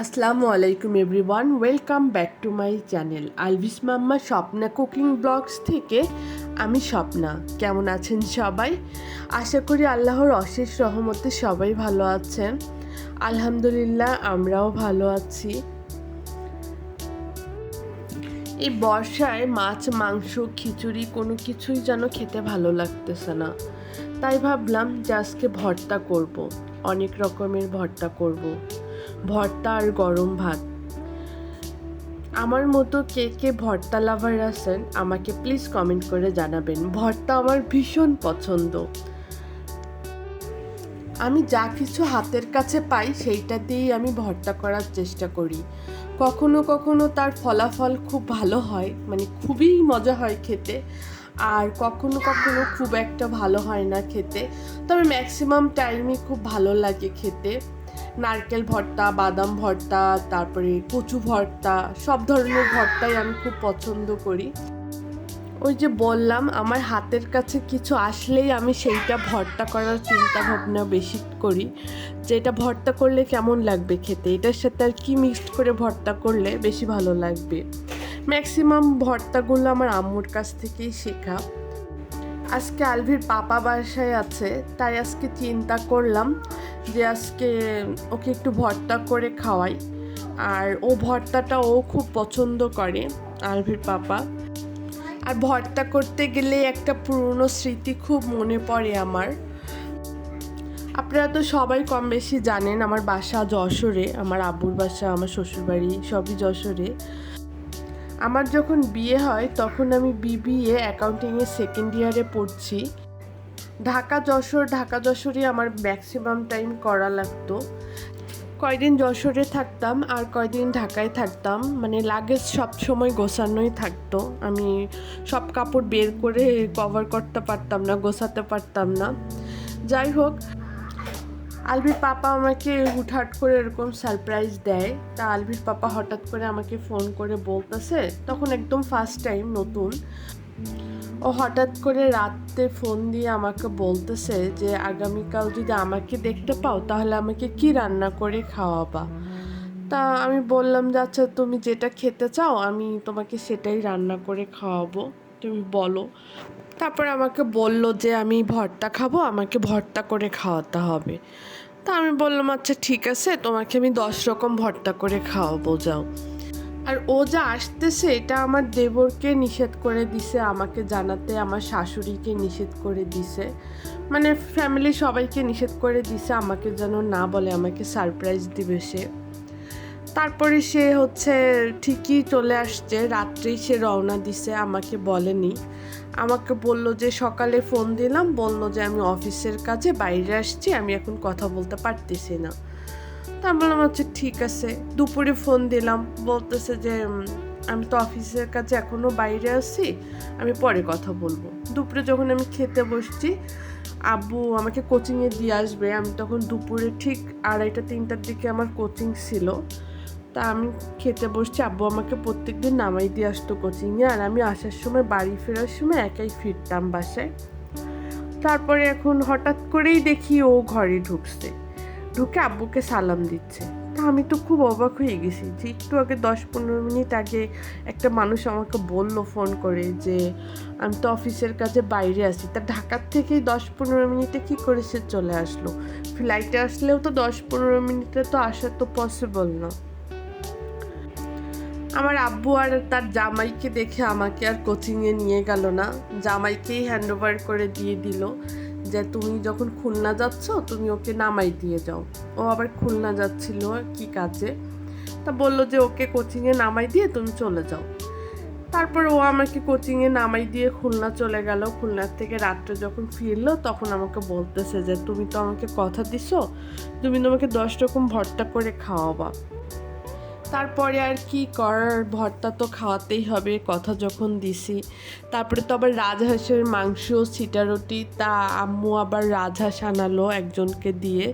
আসসালামু আলাইকুম everyone welcome back to my channel আলভিস mamma Swapna cooking vlogs থেকে আমি স্বপ্না। কেমন আছেন সবাই? আশা করি আল্লাহর অশেষ রহমতে সবাই ভালো আছেন। আলহামদুলিল্লাহ, আমরাও ভালো আছি। এই বর্ষায় মাছ, মাংস, খিচুড়ি কোনো কিছুই যেন খেতে ভালো লাগতেছে না। তাই ভাবলাম যে আজকে ভর্তা করব। অনেক রকমের ভর্তা করব। ভর্তা আর গরম ভাত। আমার মতো কে কে ভর্তা লাভার আছেন, আমাকে প্লিজ কমেন্ট করে জানাবেন। ভর্তা আমার ভীষণ পছন্দ। আমি যা কিছু হাতের কাছে পাই, সেইটা দিয়েই আমি ভর্তা করার চেষ্টা করি। কখনো কখনো তার ফলাফল খুব ভালো হয় মানে খুবই মজা হয় খেতে। আর কখনো কখনো খুব একটা ভালো হয় না খেতে। তবে ম্যাক্সিমাম টাইমই খুব ভালো লাগে খেতে। নারকেল ভর্তা, বাদাম ভর্তা, তারপরে কচু ভর্তা, সব ধরনের ভর্তাই আমি খুব পছন্দ করি। ওই যে বললাম, আমার হাতের কাছে কিছু আসলেই আমি সেইটা ভর্তা করার চিন্তা ভাবনা বেশি করি। যে এটা ভর্তা করলে কেমন লাগবে খেতে? এটার সাথে আর কি মিক্সড করে ভর্তা করলে বেশি ভালো লাগবে? ম্যাক্সিমাম ভর্তাগুলো আমার আম্মুর কাছ থেকেই শেখা। আজকে আলভির পাপা বাসায় আছে, তাই আজকে চিন্তা করলাম যে আজকে ওকে একটু ভর্তা করে খাওয়াই। আর ও ভর্তাটা ও খুব পছন্দ করে, আলভির পাপা। আর ভর্তা করতে গেলে একটা পুরনো স্মৃতি খুব মনে পড়ে আমার। আপনারা তো সবাই কম বেশি জানেন আমার বাসা যশোরে, আমার আব্বুর বাসা, আমার শ্বশুরবাড়ি সবই যশোরে। আমার যখন বিয়ে হয় তখন আমি বিবিএ অ্যাকাউন্টিংয়ের সেকেন্ড ইয়ারে পড়ছি। ঢাকা যশোর, ঢাকা যশোরই আমার ম্যাক্সিমাম টাইম করা লাগতো। কয়দিন যশোরে থাকতাম আর কয়দিন ঢাকায় থাকতাম। মানে লাগেজ সব সময় গোছানোই থাকতো। আমি সব কাপড় বের করে কভার করতে পারতাম না, গোছাতে পারতাম না। যাই হোক, আলভির পাপা আমাকে হুটহাট করে এরকম সারপ্রাইজ দেয়। তা আলভির পাপা হঠাৎ করে আমাকে ফোন করে বলতেছে, তখন একদম ফার্স্ট টাইম নতুন। ও হঠাৎ করে রাতে ফোন দিয়ে আমাকে বলতেছে যে, আগামীকাল যদি আমাকে দেখতে পাও, তাহলে আমাকে কি রান্না করে খাওয়াবা? তা আমি বললাম যে আচ্ছা তুমি যেটা খেতে চাও, আমি তোমাকে সেটাই রান্না করে খাওয়াবো। তুমি বলো। তারপর আমাকে বলল যে, আমি ভর্তা খাব, আমাকে ভর্তা করে খাওয়াতে হবে। তা আমি বললাম আচ্ছা ঠিক আছে, তোমাকে আমি দশ রকম ভর্তা করে খাওয়াবো, যাও। আর ও যা আসতেছে, এটা আমার দেবরকে নিষেধ করে দিছে, আমাকে জানাতে, আমার শাশুড়িকে নিষেধ করে দিছে। মানে ফ্যামিলি সবাইকে নিষেধ করে দিছে, আমাকে যেন না বলে, আমাকে সারপ্রাইজ দিবে সে। তারপরে সে হচ্ছে ঠিকই চলে আসছে, রাত্রেই সে রওনা দিছে, আমাকে বলেনি। আমাকে বলল যে, সকালে ফোন দিলাম, বলল যে, আমি অফিসের কাজে বাইরে আসছি, আমি এখন কথা বলতে পারতেছি না। তা বললাম আচ্ছা ঠিক আছে। দুপুরে ফোন দিলাম, বলতেছে যে আমি তো অফিসের কাছে এখনও বাইরে আছি, আমি পরে কথা বলব। দুপুরে যখন আমি খেতে বসছি, আব্বু, আমাকে কোচিংয়ে দিয়ে আসবে। আমি তখন দুপুরে ঠিক আড়াইটা, তিনটার দিকে আমার কোচিং ছিল। তা আমি খেতে বসছি, আব্বু, আমাকে প্রত্যেক দিন নামাই দিয়ে আসতো কোচিংয়ে আর আমি আসার সময়, বাড়ি ফেরার সময় একাই ফিরতাম বাসায়। তারপরে এখন হঠাৎ করেই দেখি ও ঘরে ঢুকছে। ঢুকে আব্বুকে সালাম দিচ্ছে। তা আমি তো খুব অবাক হয়ে গেছি যে একটু আগে দশ পনেরো মিনিট আগে একটা মানুষ আমাকে বলল, ফোন করে যে, আমি তো অফিসের কাজে বাইরে আছি। তা ঢাকার থেকেই দশ পনেরো মিনিটে কী করে সে চলে আসলো? ফ্লাইটে আসলেও তো দশ পনেরো মিনিটে তো আসা তো পসিবল না। আমার আব্বু আর তার জামাইকে দেখে আমাকে আর কোচিংয়ে নিয়ে গেল না। জামাইকেই হ্যান্ড ওভার করে দিয়ে দিল। যে তুমি যখন খুলনা যাচ্ছ, তুমি ওকে নামাই দিয়ে যাও। ও আবার খুলনা যাচ্ছিল কি কাজে? তা বলল যে ওকে কোচিংয়ে নামাই দিয়ে তুমি চলে যাও। তারপর ও আমাকে কোচিংয়ে নামাই দিয়ে খুলনা চলে গেল। খুলনার থেকে রাত্রে যখন ফিরলো, তখন আমাকে বলতেছে যে, তুমি তো আমাকে কথা দিছো, তুমি তোমাকে দশ রকম ভর্তা করে খাওয়াবা। তারপরে আর কি করার? ভর্তা তো খাওয়াতেই হবে, কথা যখন দিছি। তারপরে তো আবার রাজহাঁসের মাংস ছিটারুটি তা আম্মু আবার রাজহাঁস আনালো একজনকে দিয়ে।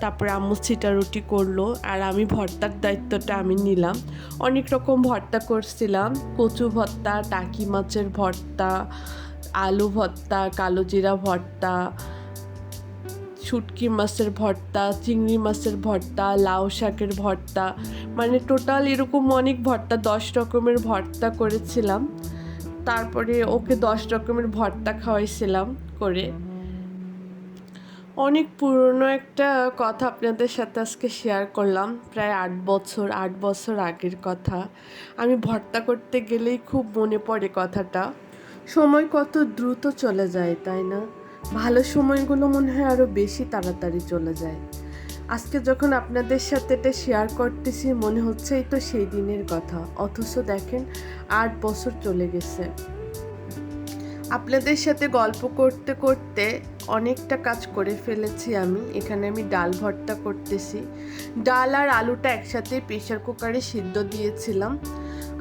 তারপরে আম্মু ছিটারুটি করল, আর আমি ভর্তার দায়িত্বটা আমি নিলাম। অনেক রকম ভর্তা করছিলাম, কচু ভর্তা, টাকি মাছের ভর্তা, আলু ভর্তা কালো জিরা ভর্তা শুটকি মাছের ভর্তা, চিংড়ি মাছের ভর্তা, লাউ শাকের ভর্তা মানে টোটাল এরকম অনেক ভর্তা, দশ রকমের ভর্তা করেছিলাম। তারপরে ওকে দশ রকমের ভর্তা খাওয়াইছিলাম করে। অনেক পুরনো একটা কথা আপনাদের সাথে আজকে শেয়ার করলাম, প্রায় আট বছর আট বছর আগের কথা। আমি ভর্তা করতে গেলেই খুব মনে পড়ে কথাটা। সময় কত দ্রুত চলে যায়, তাই না? ভালো সময়গুলো মনে হয় আরও বেশি তাড়াতাড়ি চলে যায়। আজকে যখন আপনাদের সাথে এটা শেয়ার করতেছি, মনে হচ্ছে এই তো সেই দিনের কথা। অথচ দেখেন, আট বছর চলে গেছে। আপনাদের সাথে গল্প করতে করতে অনেকটা কাজ করে ফেলেছি আমি। এখানে আমি ডাল ভর্তা করতেছি। ডাল আর আলুটা একসাথে প্রেশার কুকারে সিদ্ধ দিয়েছিলাম।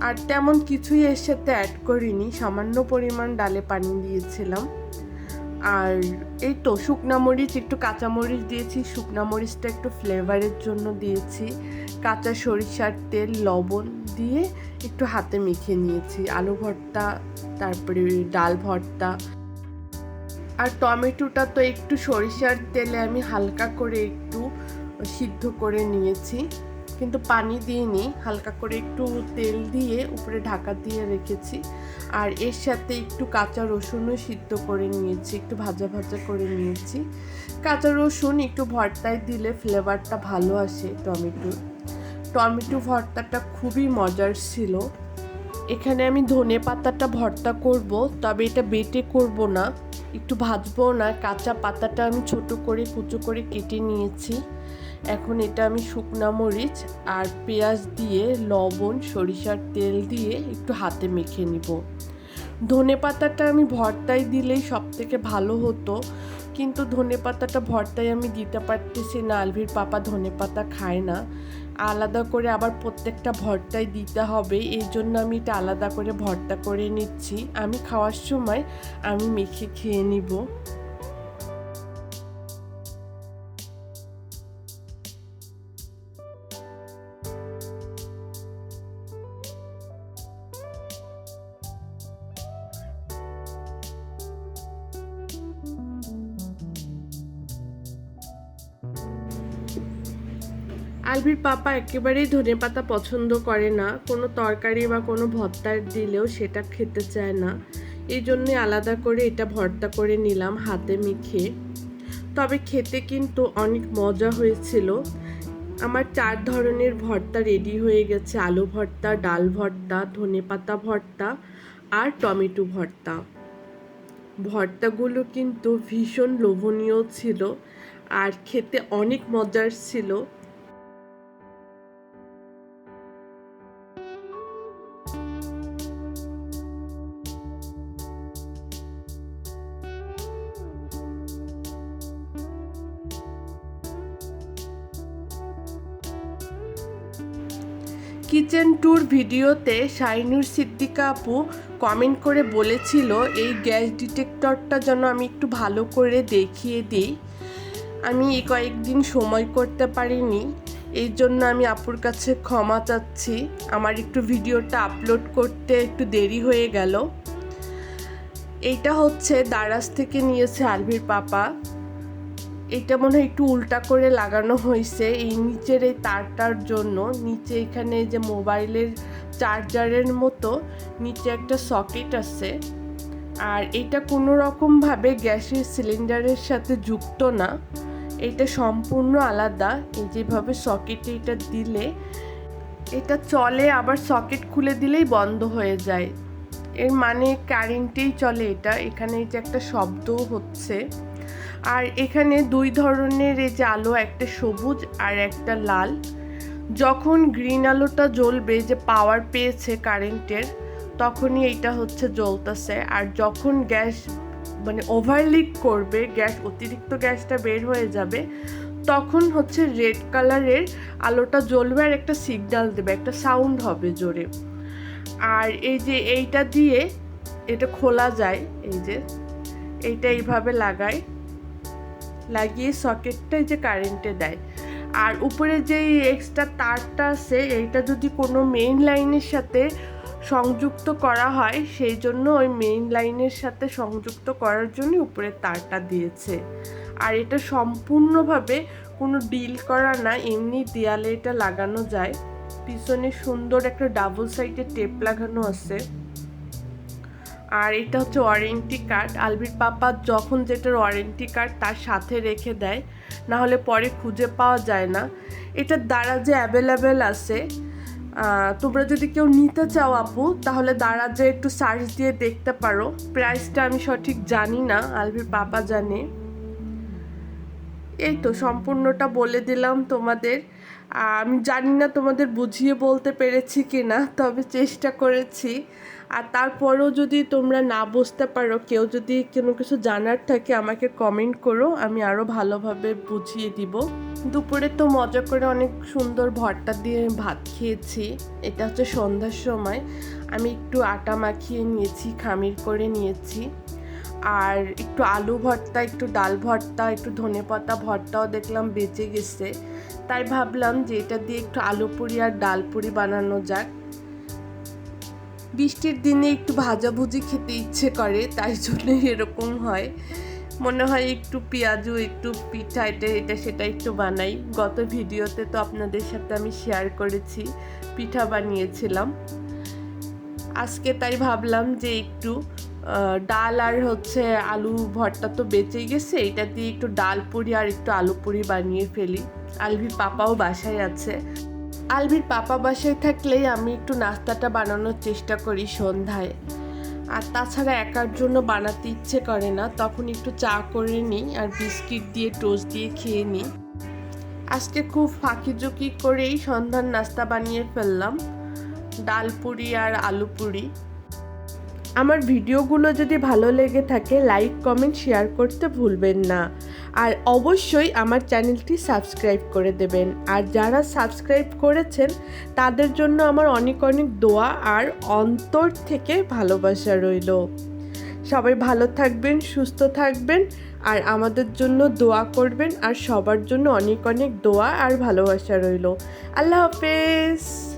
আর তেমন কিছুই এর সাথে অ্যাড করিনি। সামান্য পরিমাণ ডালে পানি দিয়েছিলাম। আর এই তো শুকনা মরিচ, একটু কাঁচা মরিচ দিয়েছি। শুকনা মরিচটা একটু ফ্লেভারের জন্য দিয়েছি। কাঁচা সরিষার তেল, লবণ দিয়ে একটু হাতে মেখে নিয়েছি। আলু ভর্তা, তারপরে ডাল ভর্তা। আর টমেটোটা তো একটু সরিষার তেলে আমি হালকা করে একটু সিদ্ধ করে নিয়েছি। কিন্তু পানি দিইনি, হালকা করে একটু তেল দিয়ে উপরে ঢাকা দিয়ে রেখেছি। আর এর সাথে একটু কাঁচা রসুনও সিদ্ধ করে নিয়েছি, একটু ভাজা ভাজা করে নিয়েছি। কাঁচা রসুন একটু ভর্তায় দিলে ফ্লেভারটা ভালো আসে টমেটোর টমেটো ভর্তাটা খুবই মজার ছিল। এখানে আমি ধনে পাতাটা ভর্তা করব, তবে এটা বেটে করব না, একটু ভাজবো না। কাঁচা পাতাটা আমি ছোট করে কুচো করে কেটে নিয়েছি। এখন এটা আমি শুকনা মরিচ আর পেঁয়াজ দিয়ে, লবণ, সরিষার তেল দিয়ে একটু হাতে মেখে নিব। ধনে পাতাটা আমি ভর্তায় দিলেই সব থেকে ভালো হতো, কিন্তু ধনে পাতাটা ভর্তায় আমি দিতে পারতেছি না, আলভির পাপা ধনে পাতা খায় না। আলাদা করে আবার প্রত্যেকটা ভর্তায় দিতে হবে, এই জন্য আমি এটা আলাদা করে ভর্তা করে নিচ্ছি। আমি খাওয়ার সময় আমি মেখে খেয়ে নিব। আলভির পাপা একেবারেই ধনে পাতা পছন্দ করে না। কোনো তরকারি বা কোনো ভর্তার দিলেও সেটা খেতে চায় না। এই জন্যে আলাদা করে এটা ভর্তা করে নিলাম হাতে মেখে। তবে খেতে কিন্তু অনেক মজা হয়েছিল। আমার চার ধরনের ভর্তা রেডি হয়ে গেছে। আলু ভর্তা, ডাল ভর্তা, ধনে পাতা ভর্তা আর টমেটো ভর্তা। ভর্তাগুলো কিন্তু ভীষণ লোভনীয় ছিল আর খেতে অনেক মজার ছিল। কিচেন ট্যুর ভিডিওতে শাইনুর সিদ্দিকা আপু কমেন্ট করে বলেছিল, এই গ্যাস ডিটেক্টরটা যেন আমি একটু ভালো করে দেখিয়ে দিই। আমি এই কয়েকদিন সময় করতে পারিনি, এই জন্য আমি আপুর কাছে ক্ষমা চাচ্ছি। আমার একটু ভিডিওটা আপলোড করতে একটু দেরি হয়ে গেল। এইটা হচ্ছে দারাজ থেকে নিয়েছে আলভির পাপা। এটা মনে হয় একটু উল্টা করে লাগানো হয়েছে। এই নিচের এই তারটার জন্য, নিচে এখানে যে মোবাইলের চার্জারের মতো, নিচে একটা সকেট আছে। আর এটা কোনো রকমভাবে গ্যাসের সিলিন্ডারের সাথে যুক্ত না। এটা সম্পূর্ণ আলাদা, এই যেভাবে সকেটে এটা দিলে। এটা চলে, আবার সকেট খুলে দিলেই বন্ধ হয়ে যায়। এর মানে কারেন্টেই চলে এটা। এখানে এই যে একটা শব্দও হচ্ছে। আর এখানে দুই ধরনের এই যে আলো, একটা সবুজ আর একটা লাল। যখন গ্রিন আলোটা জ্বলবে যে পাওয়ার পেয়েছে কারেন্টের তখনই এইটা হচ্ছে জ্বলতেছে। আর যখন গ্যাস মানে ওভারলিক করবে গ্যাস অতিরিক্ত গ্যাসটা বের হয়ে যাবে, তখন হচ্ছে রেড কালারের আলোটা জ্বলবে আর একটা সিগনাল দেবে, একটা সাউন্ড হবে জোরে। আর এই যে এইটা দিয়ে এটা খোলা যায়, এই যে, এইটা এইভাবে লাগায়। লাগিয়ে সকেটটা যে কারেন্টে দেয়। আর উপরে যে এক্সট্রা তারটা আছে, এইটা যদি কোনো মেইন লাইনের সাথে সংযুক্ত করা হয়, সেই জন্য ওই মেইন লাইনের সাথে সংযুক্ত করার জন্য উপরে তারটা দিয়েছে। আর এটা সম্পূর্ণভাবে কোনো ডিল করা না, এমনি দেয়ালে এটা লাগানো যায়। পিছনে সুন্দর একটা ডাবল সাইডের টেপ লাগানো আছে। আর এটা হচ্ছে ওয়ারেন্টি কার্ড আলবির পাপা যখন যেটার ওয়ারেন্টি কার্ড তার সাথে রেখে দেয় না হলে পরে খুঁজে পাওয়া যায় না। এটার দ্বারা যে অ্যাভেলেবেল আছে তোমরা যদি কেউ নিতে চাও আপু, তাহলে দ্বারা যে একটু সার্চ দিয়ে দেখতে পারো। প্রাইসটা আমি সঠিক জানি না, আলবির পাপা জানে। এই তো সম্পূর্ণটা বলে দিলাম তোমাদের। আমি জানি না তোমাদের বুঝিয়ে বলতে পেরেছি কি না তবে চেষ্টা করেছি। আর তারপরেও যদি তোমরা না বুঝতে পারো, কেউ যদি কোনো কিছু জানার থাকে, আমাকে কমেন্ট করো, আমি আরও ভালোভাবে বুঝিয়ে দিব। দুপুরে তো মজা করে অনেক সুন্দর ভর্তা দিয়ে ভাত খেয়েছি। এটা হচ্ছে সন্ধ্যার সময়। আমি একটু আটা মাখিয়ে নিয়েছি, খামির করে নিয়েছি। আর একটু আলু ভর্তা, একটু ডাল ভর্তা, একটু ধনে পাতা ভর্তাও দেখলাম বেঁচে গেছে। তাই ভাবলাম যে এটা দিয়ে একটু আলু পুরি আর ডাল পুরি বানানো যাক। বৃষ্টির দিনে একটু ভাজাভুজি খেতে ইচ্ছে করে, তাই জন্য এরকম হয়। মনে হয় একটু পেঁয়াজু, একটু পিঠা, এটা এটা, সেটা একটু বানাই। গত ভিডিওতে তো আপনাদের সাথে আমি শেয়ার করেছি, পিঠা বানিয়েছিলাম। আজকে তাই ভাবলাম যে একটু ডাল আর হচ্ছে আলু ভর্তা তো বেঁচে গেছে, এটা দিয়ে একটু ডাল পুরি আর একটু আলু পুরি বানিয়ে ফেলি। আলভি পাপাও বাসায় আছে। আলভির পাপা বাসায় থাকলেই আমি একটু নাস্তাটা বানানোর চেষ্টা করি সন্ধ্যায়। আর তাছাড়া একার জন্য বানাতে ইচ্ছে করে না, তখন একটু চা করে নিই আর বিস্কিট দিয়ে টোস্ট দিয়ে খেয়ে নিই। আজকে খুব ফাঁকি ঝুঁকি করেই সন্ধ্যার নাস্তা বানিয়ে ফেললাম, ডাল পুরি আর আলু পুরি। আমার ভিডিওগুলো যদি ভালো লেগে থাকে, লাইক, কমেন্ট, শেয়ার করতে ভুলবেন না। আর অবশ্যই আমার চ্যানেলটি সাবস্ক্রাইব করে দেবেন। আর যারা সাবস্ক্রাইব করেছেন, তাদের জন্য আমার অনেক অনেক দোয়া আর অন্তর থেকে ভালোবাসা রইল। সবাই ভালো থাকবেন, সুস্থ থাকবেন আর আমাদের জন্য দোয়া করবেন আর সবার জন্য অনেক অনেক দোয়া আর ভালোবাসা রইল। আল্লাহ হাফেজ।